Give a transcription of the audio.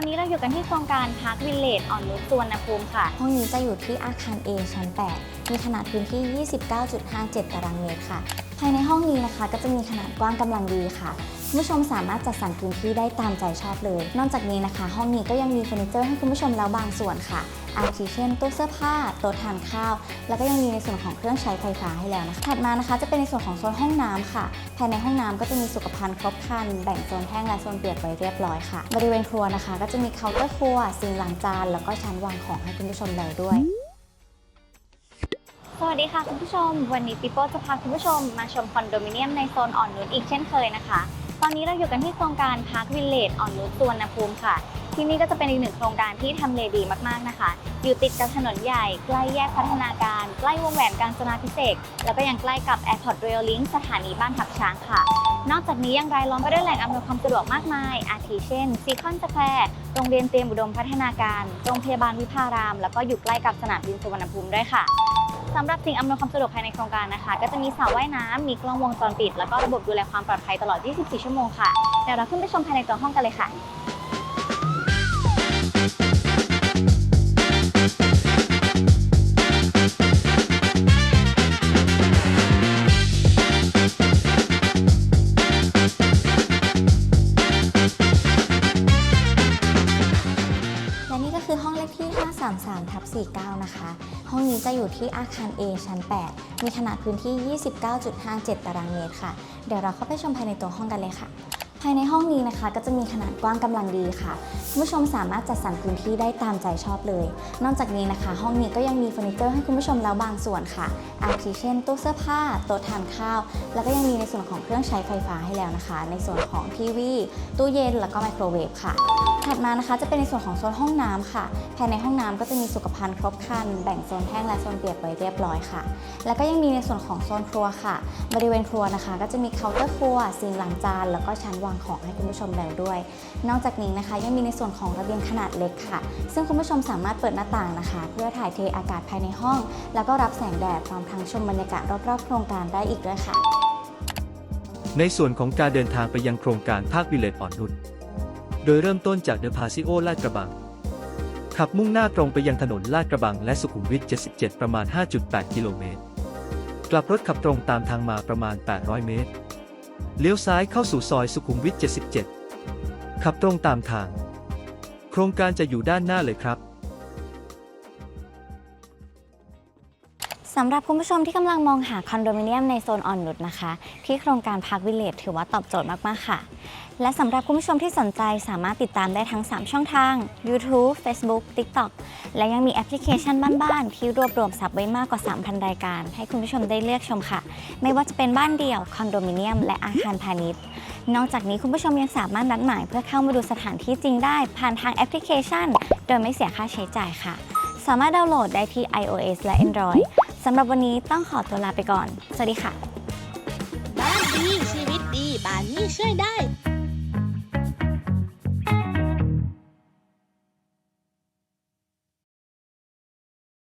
อนนี้เราอยู่กันที่โครงการพาร์ควิลเลจอ่อนนุชสุวรรณภูมิค่ะ ห้องนี้จะอยู่ที่อาคาร A ชั้น 8 มีขนาดพื้นที่ 29.57 ตารางเมตรค่ะ ภายในห้องนี้นะคะ ก็จะมีขนาดกว้างกำลังดีค่ะ คุณผู้ชมสามารถจัดสรรพื้นที่ได้ตามใจชอบเลย นอกจากนี้นะคะ ห้องนี้ก็ยังมีเฟอร์นิเจอร์ให้คุณผู้ชมแล้วบางส่วนค่ะอาทิเช่นตู้เสื้อผ้าโต๊ะทานข้าว แล้วก็ยังมีในส่วนของเครื่องใช้ไฟฟ้าให้แล้วนะคะถัดมานะคะ จะเป็นในส่วนของโซนห้องน้ำค่ะ ภายในห้องน้ำก็จะมีสุขภัณฑ์ครบครัน แบ่งโซนแห้งและโซนเปียกไว้เรียบร้อยค่ะ บริเวณครัวนะคะ ก็จะมีเคาน์เตอร์ครัวซิงค์ล้างจานแล้วก็ชั้นวางของให้คุณผู้ชมแล้วด้วยสวัสดีค่ะคุณผู้ชม วันนี้ปิโป้จะพาคุณผู้ชมมาชมคอนโดมิเนียมในโซนอ่อนนุชอีกเช่นเคยนะคะ ตอนนี้เราอยู่กันที่โครงการพาร์ควิลเลจอ่อนนุชสวรรณภูมิค่ะ ที่นี่ก็จะเป็นอีกหนึ่งโครงการที่ทำเลดีมากๆนะคะ อยู่ติดกับถนนใหญ่ใกล้แยกพัฒนาการ ใกล้วงแหวนกาญจนาพิเศษ แล้วก็ยังใกล้กับ Airport Rail Link สถานีบ้านทับช้างค่ะ นอกจากนี้ยังรายล้อมไปด้วยแหล่งอำนวยความสะดวกมากมาย อาทิเช่นซีคอนสแควร์โรงเรียนเตรียมอุดมพัฒนาการโรงพยาบาลวิภาราม แล้วก็อยู่ใกล้กับสนามบินสุวรรณภูมิด้วยค่ะ สำหรับสิ่งอำนวยความสะดวกภายในโครงการนะคะ ก็จะมีสระว่ายน้ำมีกล้องวงจรปิด แล้วก็ระบบดูแลความปลอดภัยตลอด 24 ชั่วโมงค่ะเดี๋ยวเราขึ้นไปชมภายในตัวห้องกันเลยค่ะและ 49 นะคะ ห้องนี้จะอยู่ที่อาคาร A ชั้น 8 มีขนาดพื้นที่ 29.57 ตารางเมตรค่ะ เดี๋ยวเราเข้าไปชมภายในตัวห้องกันเลยค่ะ ภายในห้องนี้นะคะก็จะมีขนาดกว้างกำลังดีค่ะคุณผู้ชมสามารถจัดสรรพื้นที่ได้ตามใจชอบเลย นอกจากนี้นะคะ ห้องนี้ก็ยังมีเฟอร์นิเจอร์ให้คุณผู้ชมแล้วบางส่วนค่ะ อาทิเช่น ตู้เสื้อผ้าโต๊ะทานข้าว แล้วก็ยังมีในส่วนของเครื่องใช้ไฟฟ้าให้แล้วนะคะ ในส่วนของทีวีตู้เย็นแล้วก็ไมโครเวฟค่ะถัดมานะคะจะเป็นในส่วนของโซนห้องน้ำค่ะ ภายในห้องน้ำก็จะมีสุขภัณฑ์ครบครัน แบ่งโซนแห้งและโซนเปียกไว้เรียบร้อยค่ะ แล้วก็ยังมีในส่วนของโซนครัวค่ะ บริเวณครัวนะคะ ก็จะมีเคาน์เตอร์ครัวซิงค์ล้างจานแล้วก็ชั้นวางของให้คุณผู้ชมแล้วด้วย นอกจากนี้นะคะ ยังมีในส่วนของระเบียงขนาดเล็กค่ะ ซึ่งคุณผู้ชมสามารถเปิดหน้าต่างนะคะ เพื่อถ่ายเทอากาศภายในห้อง แล้วก็รับแสงแดดพร้อมทั้งชมบรรยากาศรอบๆโครงการได้อีกด้วยค่ะ ในส่วนของการเดินทางไปยังโครงการภาควิเลตอ่อนนุชโดยเริ่มต้นจากเดอะพาซิโอลาดกระบังขับมุ่งหน้าตรงไปยังถนนลาดกระบังและสุขุมวิท 77 ประมาณ 5.8 กิโลเมตร กลับรถขับตรงตามทางมาประมาณ 800 เมตร เลี้ยวซ้ายเข้าสู่ซอยสุขุมวิท 77 ขับตรงตามทาง โครงการจะอยู่ด้านหน้าเลยครับ สำหรับคุณผู้ชมที่กำลังมองหาคอนโดมิเนียมในโซนอ่อนนุชนะคะ ที่โครงการพาร์ควิลเลจถือว่าตอบโจทย์มาก ๆ ค่ะ และสำหรับคุณผู้ชมที่สนใจสามารถติดตามได้ทั้ง 3 ช่องทาง YouTube Facebook TikTok และยังมีแอปพลิเคชันบ้านๆ ที่รวบรวมสับไว้มากกว่า 3,000 รายการ ให้คุณผู้ชมได้เลือกชมค่ะ ไม่ว่าจะเป็นบ้านเดี่ยวคอนโดมิเนียมและอาคารพาณิชย์ นอกจากนี้คุณผู้ชมยังสามารถนัดหมายเพื่อเข้ามาดูสถานที่จริงได้ ผ่านทางแอปพลิเคชัน โดยไม่เสียค่าใช้จ่ายค่ะ สามารถดาวน์โหลดได้ที่ iOS และ Android สำหรับวันนี้ต้องขอตัวลาไปก่อน สวัสดีค่ะ บ้านดีชีวิตดีบ้านนี้ช่วยได้